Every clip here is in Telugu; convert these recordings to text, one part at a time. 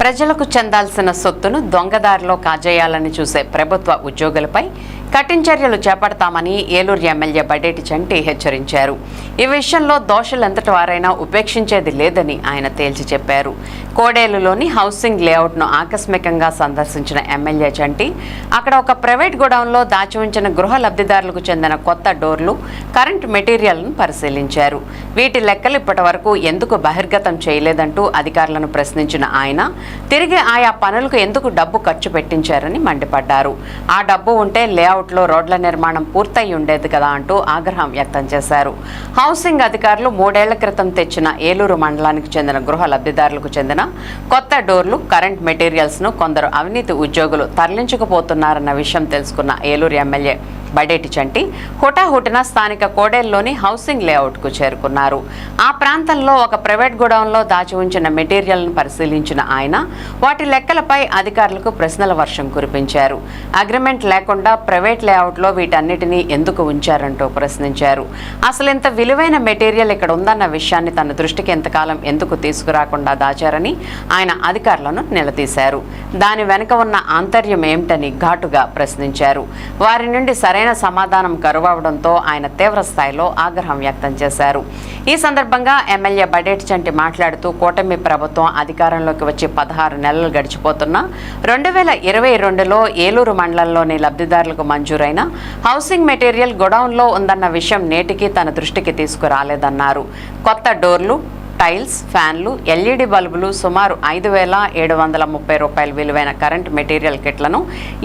ప్రజలకు చెందాల్సిన సొత్తును దొంగదారిలో కాజేయాలని చూసే ప్రభుత్వ ఉద్యోగులపై కఠిన చర్యలు చేపడతామని ఏలూరు ఎమ్మెల్యే బడేటి చంటి హెచ్చరించారు. ఈ విషయంలో దోషులెంతటి వారైనా ఉపేక్షించేది లేదని ఆయన తేల్చి చెప్పారు. కోడేలులోని హౌసింగ్ లేఅవుట్ను ఆకస్మికంగా సందర్శించిన ఎమ్మెల్యే చంటి అక్కడ ఒక ప్రైవేట్ గోడౌన్లో దాచి ఉంచిన గృహ లబ్ధిదారులకు చెందిన కొత్త డోర్లు కరెంట్ మెటీరియల్ను పరిశీలించారు. వీటి లెక్కలు ఇప్పటి వరకు ఎందుకు బహిర్గతం చేయలేదంటూ అధికారులను ప్రశ్నించిన ఆయన తిరిగి ఆయా పనులకు ఎందుకు డబ్బు ఖర్చు పెట్టించారని మండిపడ్డారు. ఆ డబ్బు ఉంటే లేఅవుట్ లేఅవుట్లో రోడ్ల నిర్మాణం పూర్తయి ఉండేది కదా అంటూ ఆగ్రహం వ్యక్తం చేశారు. హౌసింగ్ అధికారులు మూడేళ్ళ క్రితం తెచ్చిన ఏలూరు మండలానికి చెందిన గృహ లబ్ధిదారులకు చెందిన కొత్త డోర్లు కరెంట్ మెటీరియల్స్ను కొందరు అవినీతి ఉద్యోగులు తరలించకపోతున్నారన్న విషయం తెలుసుకున్న ఏలూరు ఎమ్మెల్యే బడేటి చంటి హుటాహుటిన స్థానిక కోడేల్లోని హౌసింగ్ లేఅవుట్కు చేరుకున్నారు. ఆ ప్రాంతంలో ఒక ప్రైవేట్ గోడౌన్లో దాచి ఉంచిన మెటీరియల్ను పరిశీలించిన ఆయన వాటి లెక్కలపై అధికారులకు ప్రశ్నల వర్షం కురిపించారు. అగ్రిమెంట్ లేకుండా ప్రైవేట్ లేఅవుట్లో వీటన్నిటినీ ఎందుకు ఉంచారంటూ ప్రశ్నించారు. అసలు ఇంత విలువైన మెటీరియల్ ఇక్కడ ఉందన్న విషయాన్ని తన దృష్టికి ఎంతకాలం ఎందుకు తీసుకురాకుండా దాచారని ఆయన అధికారులను నిలదీశారు. దాని వెనుక ఉన్న ఆంతర్యం ఏమిటని ఘాటుగా ప్రశ్నించారు. వారి నుండి సరైన సమాధానం కరువవడంతో ఆయన తీవ్ర స్థాయిలో ఆగ్రహం వ్యక్తం చేశారు. ఈ సందర్భంగా ఎమ్మెల్యే బడేటి చంటి మాట్లాడుతూ కూటమి ప్రభుత్వం అధికారంలోకి వచ్చి పదహారు నెలలు గడిచిపోతున్నా రెండు వేల ఇరవై రెండులో ఏలూరు మండలంలోని లబ్ధిదారులకు మంజూరైన హౌసింగ్ మెటీరియల్ గొడౌన్లో ఉందన్న విషయం నేటికి తన దృష్టికి తీసుకురాలేదన్నారు. కొత్త డోర్లు టైల్స్ ఫ్యాన్లు ఎల్ఈడి బల్బులు సుమారు ఐదు వేల ఏడు వందల ముప్పై రూపాయల విలువైన కరెంట్ మెటీరియల్ కిట్లను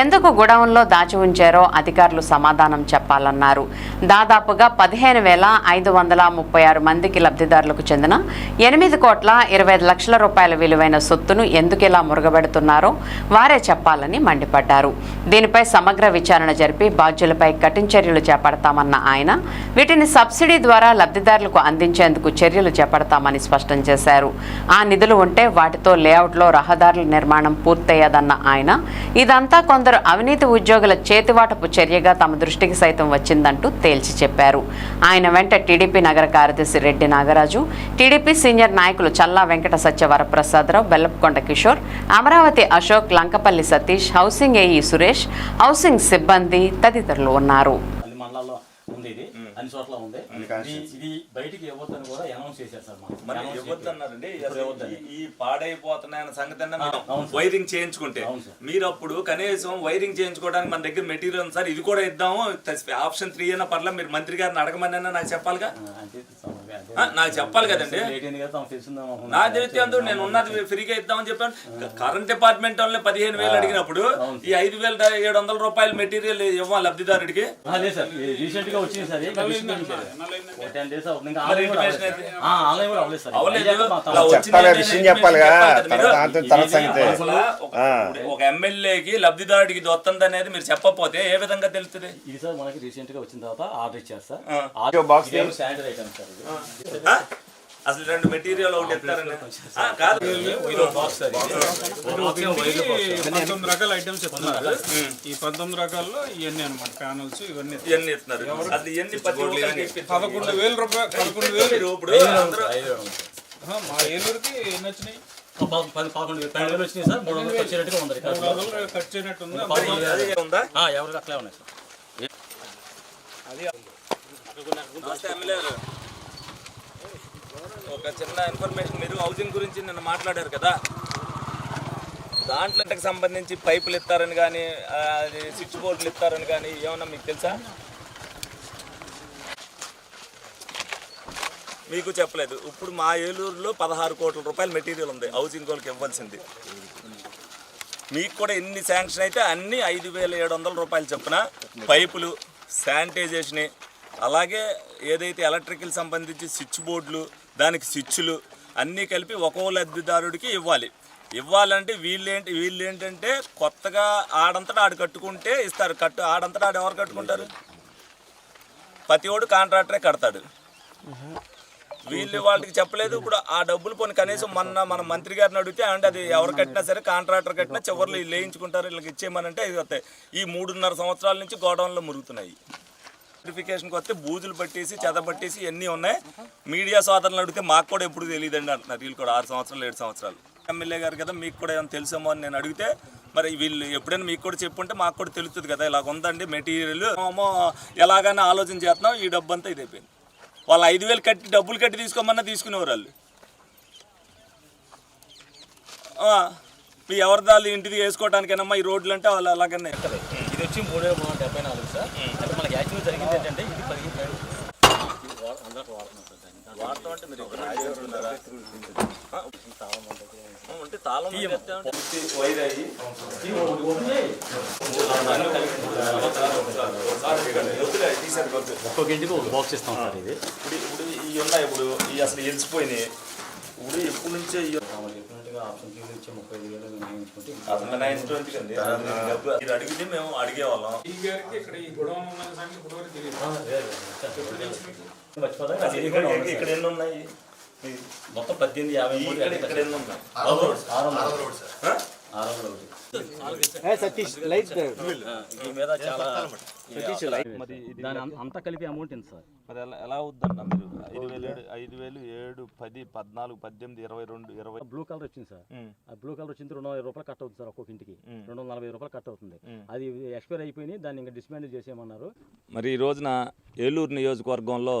ఎందుకు గుడౌన్లో దాచి ఉంచారో అధికారులు సమాధానం చెప్పాలన్నారు. దాదాపుగా పదిహేను వేల ఐదు వందల ముప్పై ఆరు మందికి లబ్ధిదారులకు చెందిన ఎనిమిది కోట్ల ఇరవై ఐదు లక్షల రూపాయల విలువైన సొత్తును ఎందుకు ఇలా మురగబెడుతున్నారో వారే చెప్పాలని మండిపడ్డారు. దీనిపై సమగ్ర విచారణ జరిపి బాధ్యులపై కఠిన చర్యలు చేపడతామన్న ఆయన వీటిని సబ్సిడీ ద్వారా లబ్ధిదారులకు అందించేందుకు చర్యలు చేపడతామని స్పష్టం చేశారు. ఆ నిధులు ఉంటే వాటితో లేఅవుట్లో రహదారుల నిర్మాణం పూర్తయ్యదన్న ఆయన ఇదంతా కొందరు అవినీతి ఉద్యోగుల చేతివాటపు చర్యగా తమ దృష్టికి సైతం వచ్చిందంటూ తేల్చి చెప్పారు. ఆయన వెంట టీడీపీ నగర కార్యదర్శి రెడ్డి నాగరాజు టీడీపీ సీనియర్ నాయకులు Challa Venkata Satya Varaprasadarao Bellapakonda Kishore Amaravati Ashok Lankapalli Satish housing AE Suresh housing సిబ్బంది తదితరులు ఉన్నారు. అన్ని చోట్ల ఉంది ఇది బయటికి ఇవ్వద్దని కూడా అనౌన్స్ చేశారు సార్. మరి Announce ఇవ్వద్దు చేశారు. అన్నారండి ఇప్పుడు అసలు ఇవ్వద్దని. ఈ- పాడైపోతున్నాయన్న సంగతి. వైరింగ్ చేయించుకుంటే. మీరు అప్పుడు కనీసం వైరింగ్ చేయించుకోవడానికి మన దగ్గర మెటీరియల్ ఉంది సార్ ఇది కూడా ఇద్దాము ఆప్షన్ త్రీ అయినా పర్లేదు మీరు మంత్రి గారిని అడగమని నాకు చెప్పాలిగా నాకు చెప్పాలి కదండి. నా అందుకు నేను ఉన్నది ఫ్రీగా ఇద్దామని చెప్పాను. కరెంట్ డిపార్ట్మెంట్ వాళ్ళని పదిహేను వేలు అడిగినప్పుడు ఈ ఐదు వేల ఏడు వందల రూపాయల మెటీరియల్ ఇవ్వాలి లబ్ధిదారుడికి. ఒక ఎమ్మెల్యేకి లబ్ధిదారుడికి ఇది వస్తుంది అనేది మీరు చెప్పకపోతే ఏ విధంగా తెలుస్తుంది? ఇది సార్ మనకి రీసెంట్గా వచ్చిన తర్వాత ఆర్డర్ ఇచ్చారు sir. Box sanitary item sir? అసలు రెండు మెటీరియల్ ఒకటి కాదు. ఇది. పంతొమ్మిది రకాల ఐటమ్స్ చెప్తున్నారు ఈ పంతొమ్మిది రకాల్లో ఇవన్నీ అనమాట ప్యానల్స్ ఇవన్నీ ఇవన్నీ ఇస్తున్నారు అసలు ఇవన్నీ. పదకొండు వేల రూపాయలు పదకొండు వేలు. మీరు ఇప్పుడు మా ఏలూరుకి ఎన్ని వచ్చినాయి? అట్లే ఉన్నాయి సార్. ఒక చిన్న ఇన్ఫర్మేషన్ మీరు హౌసింగ్ గురించి నిన్న మాట్లాడారు కదా. దాంట్లోకి సంబంధించి పైపులు ఇస్తారని కానీ అది స్విచ్ బోర్డులు ఇస్తారని కానీ ఏమన్నా మీకు తెలుసా? మీకు చెప్పలేదు. ఇప్పుడు మా ఏలూరులో పదహారు కోట్ల రూపాయల మెటీరియల్ ఉంది. హౌసింగ్ వాళ్ళకి ఇవ్వాల్సింది. మీకు కూడా ఎన్ని శాంక్షన్ అయితే అన్ని ఐదు వేల ఏడు వందల రూపాయలు చొప్పున పైపులు శానిటైజేషన్ అలాగే ఏదైతే ఎలక్ట్రికల్ సంబంధించి స్విచ్ బోర్డులు దానికి స్విచ్లు అన్నీ కలిపి ఒక్కో లబ్ధిదారుడికి ఇవ్వాలి. ఇవ్వాలంటే వీళ్ళేంటి వీళ్ళు ఏంటంటే కొత్తగా ఆడంతటా ఆడు కట్టుకుంటే ఇస్తారు. కట్టు ఆడంతటా ఆడు ఎవరు కట్టుకుంటారు? ప్రతి ఓడు కాంట్రాక్టరే కడతాడు. వీళ్ళు వాళ్ళకి చెప్పలేదు ఇప్పుడు ఆ డబ్బులు పోనీ కనీసం మొన్న మన మంత్రి గారిని అడిగితే అంటే అది ఎవరు కట్టినా సరే కాంట్రాక్టర్ కట్టినా చివరిలో లేయించుకుంటారు వేయించుకుంటారు. వీళ్ళకి ఇచ్చేయమనంటే ఇది వస్తాయి. ఈ మూడున్నర సంవత్సరాల నుంచి గోడౌన్లో మురుగుతున్నాయి. వెరిఫికేషన్కి వస్తే బూజులు పట్టేసి చెద పట్టేసి ఇవన్నీ ఉన్నాయి. మీడియా సోదరులు అడిగితే మాకు కూడా ఎప్పుడు తెలియదండి అంటున్నారు. వీళ్ళు కూడా ఆరు సంవత్సరాలు ఏడు సంవత్సరాలు. ఎమ్మెల్యే గారు కదా మీకు కూడా ఏమైనా తెలుసేమో అని నేను అడిగితే మరి వీళ్ళు ఎప్పుడైనా మీకు కూడా చెప్పుంటే మాకు కూడా తెలుస్తుంది కదా ఇలాగ ఉందండి మెటీరియల్. ఏమో ఎలాగైనా ఆలోచన చేస్తున్నాం ఈ డబ్బు అంతా ఇది అయిపోయింది. వాళ్ళు ఐదు వేలు కట్టి డబ్బులు కట్టి తీసుకోమన్నా తీసుకునేవారు వాళ్ళు. మీ ఎవరిదాళ్ళు ఇంటిది వేసుకోవడానికేనమ్మా ఈ రోడ్లు అంటే వాళ్ళు అలాగనే. ఇది వచ్చి మూడు వేల మూడు వందల డెబ్బై నాలుగు సార్. జరిగింది ఏంటంటే ఇది పదిహేను. వాడతాం అంటే మీరు ఉంటే తాళం వేస్తే ఉంటే వైర్ అయ్యి ఒక్కొక్క ఇంటికి ఒక బాక్స్ ఇస్తాం సార్ ఇది. ఇప్పుడు ఇప్పుడు ఇవి ఉన్నాయి ఇప్పుడు ఇవి అసలు ఎలిసిపోయినాయి ఇప్పుడు ఎప్పటి నుంచో ఇచ్చే ముప్పై ఐదు వేలు అసలు డబ్బు అడిగితే మేము అడిగేవాళ్ళం. ఈ గారికి ఇక్కడ ఈ గొడవ ఉన్న సంగతి ఇప్పటివరకు తెలియదు. మర్చిపోదా అది ఇక్కడ ఇక్కడ ఎన్ని ఉన్నాయి? మొత్తం పద్దెనిమిది యాభై మూడు ఇక్కడ ఇక్కడ ఎన్ని ఉన్నాయి? ఆరు వందల ఆ? ఆరు వందల ఒకటి. మరి దాని అంతా కలిపి అమౌంట్ ఎంత సార్? మరి ఎలా ఎలా అవుద్దన్న మీరు ఐదు వేలు ఏడు ఐదు వేలు ఏడు పది పద్నాలుగు పద్దెనిమిది ఇరవై రెండు ఇరవై బ్లూ కలర్ వచ్చింది సార్. ఆ బ్లూ కలర్ వచ్చింది రెండు వందల రూపాయలు కట్ అవుతుంది సార్ ఒక్కొక్క ఇంటికి. రెండు వందల నలభై రూపాయలు కట్ అవుతుంది. అది ఎక్స్పైర్ అయిపోయి దాన్ని ఇంకా డిస్మాండిల్ చేసేయమన్నారు. మరి ఈ రోజున ఏలూరు నియోజకవర్గంలో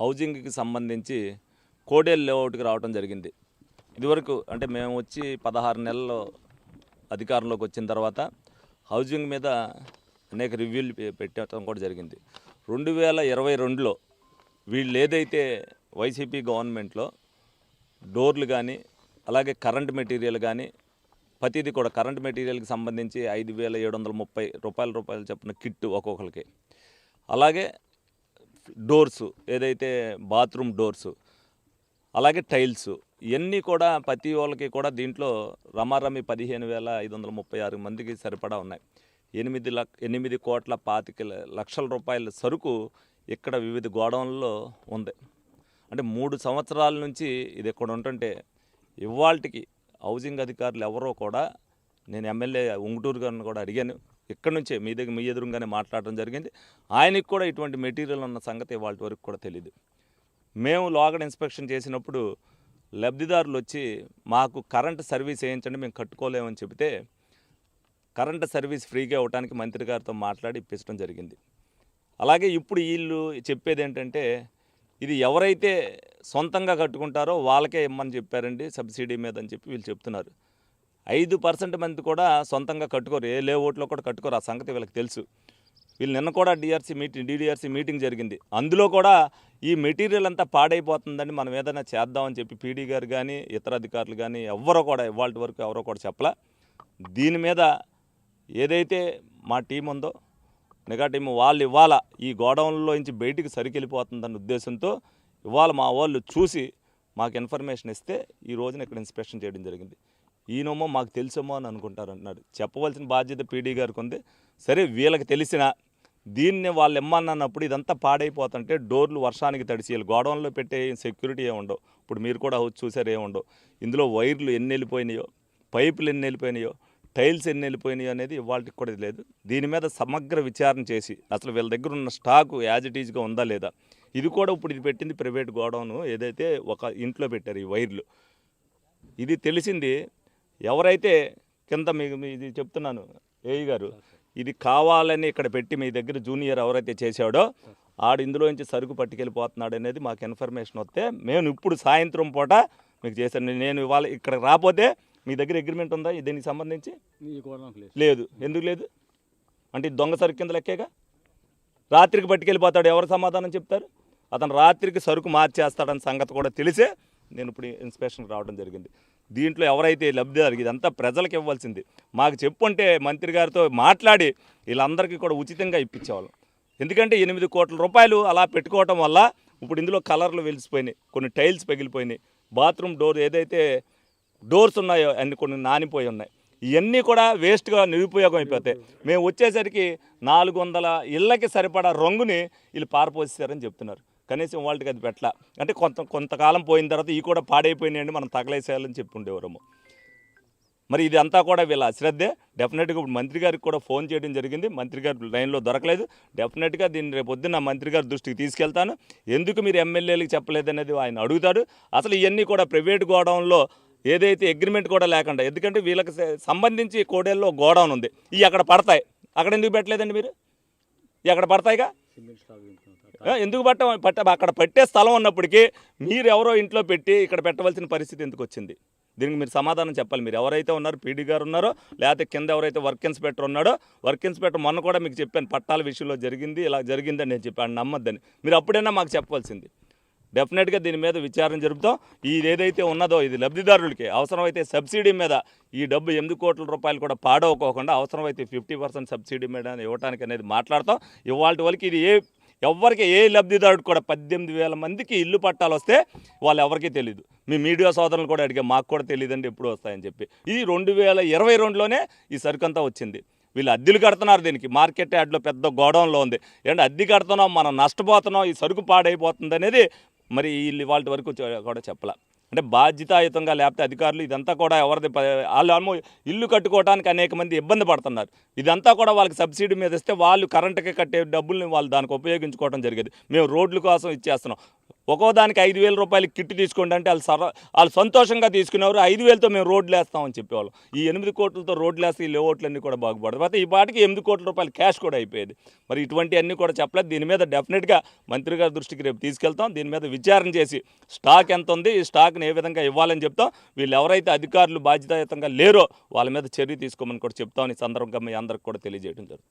హౌజింగ్కి సంబంధించి కోడేలు లేఅవుట్కి రావడం జరిగింది. ఇదివరకు అంటే మేము వచ్చి పదహారు నెలల్లో అధికారంలోకి వచ్చిన తర్వాత హౌజింగ్ మీద అనేక రివ్యూలు పెట్టడం కూడా జరిగింది. రెండు వేల ఇరవై రెండులో వీళ్ళు ఏదైతే వైసీపీ గవర్నమెంట్లో డోర్లు కానీ అలాగే కరెంట్ మెటీరియల్ కానీ ప్రతిదీ కూడా కరెంట్ మెటీరియల్కి సంబంధించి ఐదు వేల ఏడు వందల ముప్పై రూపాయల రూపాయలు చెప్పిన కిట్ ఒక్కొక్కరికి. అలాగే డోర్స్ ఏదైతే బాత్రూమ్ డోర్స్ అలాగే టైల్స్ ఇవన్నీ కూడా ప్రతి వాళ్ళకి కూడా దీంట్లో రమారమి పదిహేను వేల ఐదు వందల ముప్పై ఆరు మందికి సరిపడా ఉన్నాయి. ఎనిమిది లక్ ఎనిమిది కోట్ల పాతిక లక్షల రూపాయల సరుకు ఇక్కడ వివిధ గోడౌన్లలో ఉంది. అంటే మూడు సంవత్సరాల నుంచి ఇది ఇక్కడ ఉంటుంటే ఇవాళకి హౌసింగ్ అధికారులు ఎవరో కూడా నేను ఎమ్మెల్యే ఉంగుటూరు గారిని కూడా అడిగాను. ఇక్కడ నుంచే మీ దగ్గర మీ ఎదురుగానే మాట్లాడడం జరిగింది. ఆయనకి కూడా ఇటువంటి మెటీరియల్ ఉన్న సంగతి వాళ్ళ వరకు కూడా తెలియదు మేము లోగడ ఇన్స్పెక్షన్ చేసినప్పుడు లబ్ధిదారులు వచ్చి మాకు కరెంట్ సర్వీస్ వేయించండి మేము కట్టుకోలేమని చెబితే కరెంట్ సర్వీస్ ఫ్రీగా ఇవ్వడానికి మంత్రి గారితో మాట్లాడి ఇప్పించడం జరిగింది. అలాగే ఇప్పుడు వీళ్ళు చెప్పేది ఏంటంటే ఇది ఎవరైతే సొంతంగా కట్టుకుంటారో వాళ్ళకే ఇమ్మని చెప్పారండి సబ్సిడీ మీద అని చెప్పి వీళ్ళు చెప్తున్నారు. ఐదు పర్సెంట్ మంది కూడా సొంతంగా కట్టుకోరు ఏ లేఅవుట్లో కూడా కట్టుకోరు ఆ సంగతి వీళ్ళకి తెలుసు. వీళ్ళు నిన్న కూడా డిఆర్సీ మీటింగ్ డిడిఆర్సీ మీటింగ్ జరిగింది. అందులో కూడా ఈ మెటీరియల్ అంతా పాడైపోతుందని మనం ఏదైనా చేద్దామని చెప్పి పీడీ గారు కానీ ఇతర అధికారులు కానీ ఎవరో కూడా ఇవాళ వరకు ఎవరో కూడా చెప్పలే. దీని మీద ఏదైతే మా టీం ఉందో నిఘా టీం వాళ్ళు ఇవాళ ఈ గోడౌన్లో నుంచి బయటికి సరికెళ్ళిపోతుందన్న ఉద్దేశంతో ఇవాళ మా వాళ్ళు చూసి మాకు ఇన్ఫర్మేషన్ ఇస్తే ఈ రోజున ఇక్కడ ఇన్స్పెక్షన్ చేయడం జరిగింది. ఈయనమో మాకు తెలుసేమో అని అనుకుంటారు అంటున్నాడు. చెప్పవలసిన బాధ్యత పీడీ గారికి ఉంది. సరే వీళ్ళకి తెలిసిన దీన్ని వాళ్ళు ఇమ్మన్నప్పుడు ఇదంతా పాడైపోతుంటే డోర్లు వర్షానికి తడిసి వీళ్ళు గోడౌన్లో పెట్టే సెక్యూరిటీ ఏ ఇప్పుడు మీరు కూడా వచ్చి చూసారు ఏముండవు ఇందులో వైర్లు ఎన్ని వెళ్ళిపోయినాయో పైపులు ఎన్ని వెళ్ళిపోయినాయో టైల్స్ ఎన్ని వెళ్ళిపోయినాయో అనేది ఇవాళకి కూడా లేదు దీని మీద సమగ్ర విచారణ చేసి అసలు వీళ్ళ దగ్గర ఉన్న స్టాకు యాజ్ ఇట్ ఈజ్గా ఉందా లేదా? ఇది కూడా ఇప్పుడు ఇది పెట్టింది ప్రైవేట్ గోడౌన్. ఏదైతే ఒక ఇంట్లో పెట్టారు ఈ వైర్లు. ఇది తెలిసింది ఎవరైతే కింద మీకు మీ- ఇది చెప్తున్నాను ఏఈ గారు ఇది కావాలని ఇక్కడ పెట్టి మీ దగ్గర జూనియర్ ఎవరైతే చేశాడో ఆడు ఇందులో నుంచి సరుకు పట్టుకెళ్ళిపోతున్నాడు అనేది మాకు ఇన్ఫర్మేషన్ వస్తే మేము ఇప్పుడు సాయంత్రం పూట మీకు చేశాను. నేను ఇవాళ ఇక్కడ రాకపోతే మీ దగ్గర అగ్రిమెంట్ ఉందా? దీనికి సంబంధించి? లేదు. ఎందుకు లేదు? అంటే ఇది దొంగ సరుకు కింద లెక్కేగా? రాత్రికి పట్టుకెళ్ళిపోతాడు ఎవరు సమాధానం చెప్తారు? అతను రాత్రికి సరుకు మార్చేస్తాడని సంగతి కూడా తెలిసే నేను ఇప్పుడు ఇన్స్పెక్షన్కి రావడం జరిగింది. దీంట్లో ఎవరైతే లబ్ధిదారు ఇదంతా ప్రజలకు ఇవ్వాల్సింది. మాకు చెప్పుంటే మంత్రి గారితో మాట్లాడి వీళ్ళందరికీ కూడా ఉచితంగా ఇప్పించేవాళ్ళం. ఎందుకంటే ఎనిమిది కోట్ల రూపాయలు అలా పెట్టుకోవటం వల్ల ఇప్పుడు ఇందులో కలర్లు వెలిసిపోయినాయి కొన్ని టైల్స్ పగిలిపోయినాయి బాత్రూమ్ డోర్ ఏదైతే డోర్స్ ఉన్నాయో అన్ని కొన్ని నానిపోయి ఉన్నాయి. ఇవన్నీ కూడా వేస్ట్గా నిరుపయోగం అయిపోతాయి. మేము వచ్చేసరికి నాలుగు వందల ఇళ్ళకి సరిపడా రంగుని వీళ్ళు పారపోసారని చెప్తున్నారు. కనీసం వాళ్ళకి అది పెట్టలా. అంటే కొంత కొంతకాలం పోయిన తర్వాత ఈ కూడా పాడైపోయినాయండి మనం తగలేసేయాలని చెప్పి ఉండేవారము మరి ఇది అంతా కూడా వీళ్ళ అశ్రద్ధే. డెఫినెట్గా ఇప్పుడు మంత్రి గారికి కూడా ఫోన్ చేయడం జరిగింది. మంత్రి గారు లైన్లో దొరకలేదు. డెఫినెట్గా దీన్ని రేపు పొద్దున్న మంత్రి గారి దృష్టికి తీసుకెళ్తాను. ఎందుకు మీరు ఎమ్మెల్యేలకు చెప్పలేదనేది ఆయన అడుగుతాడు. అసలు ఇవన్నీ కూడా ప్రైవేట్ గోడౌన్లో ఏదైతే అగ్రిమెంట్ కూడా లేకుండా ఎందుకంటే వీళ్ళకి సంబంధించి కోడేల్లో గోడౌన్ ఉంది. ఇవి అక్కడ పడతాయి. అక్కడ ఎందుకు పెట్టలేదండి మీరు? ఇవి అక్కడ పడతాయిగా? ఎందుకు పట్ట పట్ట అక్కడ పట్టే స్థలం ఉన్నప్పటికీ మీరు ఎవరో ఇంట్లో పెట్టి ఇక్కడ పెట్టవలసిన పరిస్థితి ఎందుకు వచ్చింది? దీనికి మీరు సమాధానం చెప్పాలి. మీరు ఎవరైతే ఉన్నారో పీడీ గారు ఉన్నారో లేకపోతే కింద ఎవరైతే వర్క్ ఇన్స్పెక్టర్ ఉన్నాడో వర్క్ ఇన్స్పెక్టర్ మొన్న కూడా మీకు చెప్పాను పట్టాల విషయంలో జరిగింది ఇలా జరిగిందని నేను చెప్పాను నమ్మద్దని. మీరు అప్పుడైనా మాకు చెప్పవలసింది. డెఫినెట్గా దీని మీద విచారణ జరుపుతాం. ఇది ఏదైతే ఉన్నదో ఇది లబ్ధిదారులకి. అవసరమైతే సబ్సిడీ మీద ఈ డబ్బు ఎనిమిది కోట్ల రూపాయలు కూడా పాడవకోకుండా అవసరమైతే ఫిఫ్టీ పర్సెంట్ సబ్సిడీ మీద ఇవ్వడానికి అనేది మాట్లాడతాం. ఇవాళ వరకు ఇది ఏ ఎవరికి ఏ లబ్ధిదారుడు కూడా పద్దెనిమిది వేల మందికి ఇల్లు పట్టాలు వస్తే వాళ్ళు ఎవరికీ తెలియదు మీ మీడియా సోదరులు కూడా అడిగా మాకు కూడా తెలియదండి ఎప్పుడు వస్తాయని చెప్పి. ఇది రెండు వేల ఇరవై రెండులోనే ఈ సరుకంతా వచ్చింది. వీళ్ళు అద్దెలు కడుతున్నారు దీనికి. మార్కెట్ యార్డ్లో పెద్ద గోడౌన్లో ఉంది. ఏంటంటే అద్దె కడుతున్నాం మనం నష్టపోతున్నాం ఈ సరుకు పాడైపోతుంది అనేది మరి వీళ్ళు వాళ్ళ వరకు కూడా చెప్పలే. అంటే బాధ్యతాయుతంగా లేకపోతే అధికారులు ఇదంతా కూడా ఎవరిది వాళ్ళు ఆల్మో ఇల్లు కట్టుకోవడానికి అనేక మంది ఇబ్బంది పడుతున్నారు. ఇదంతా కూడా వాళ్ళకి సబ్సిడీ మీద ఇస్తే వాళ్ళు కరెంటుకి కట్టే డబ్బుల్ని వాళ్ళు దానికి ఉపయోగించుకోవడం జరిగేది. మేము రోడ్ల కోసం ఇచ్చేస్తున్నాం. ఒక్కో దానికి ఐదు వేల రూపాయలు కిట్ తీసుకోండి అంటే వాళ్ళు సర వాళ్ళు సంతోషంగా తీసుకునేవారు. ఐదు వేలతో మేము రోడ్లు వేస్తామని చెప్పేవాళ్ళం. ఈ ఎనిమిది కోట్లతో రోడ్లు వేస్తే ఈ లేఅవుట్లన్నీ కూడా బాగుపడదు. అయితే ఈ పాటికి ఎనిమిది కోట్ల రూపాయలు క్యాష్ కూడా అయిపోయేది. మరి ఇటువంటి అన్నీ కూడా చెప్పలేదు. దీని మీద డెఫినెట్గా మంత్రి గారి దృష్టికి రేపు తీసుకెళ్తాం. దీని మీద విచారణ చేసి స్టాక్ ఎంత ఉంది? ఈ స్టాక్ స్టాక్ని ఏ విధంగా ఇవ్వాలని చెప్తాం వీళ్ళు ఎవరైతే అధికారులు బాధ్యతాయుతంగా లేరో వాళ్ళ మీద చర్య తీసుకోమని కూడా చెప్తామని సందర్భంగా మీ అందరికి కూడా తెలియజేయడం జరుగుతుంది.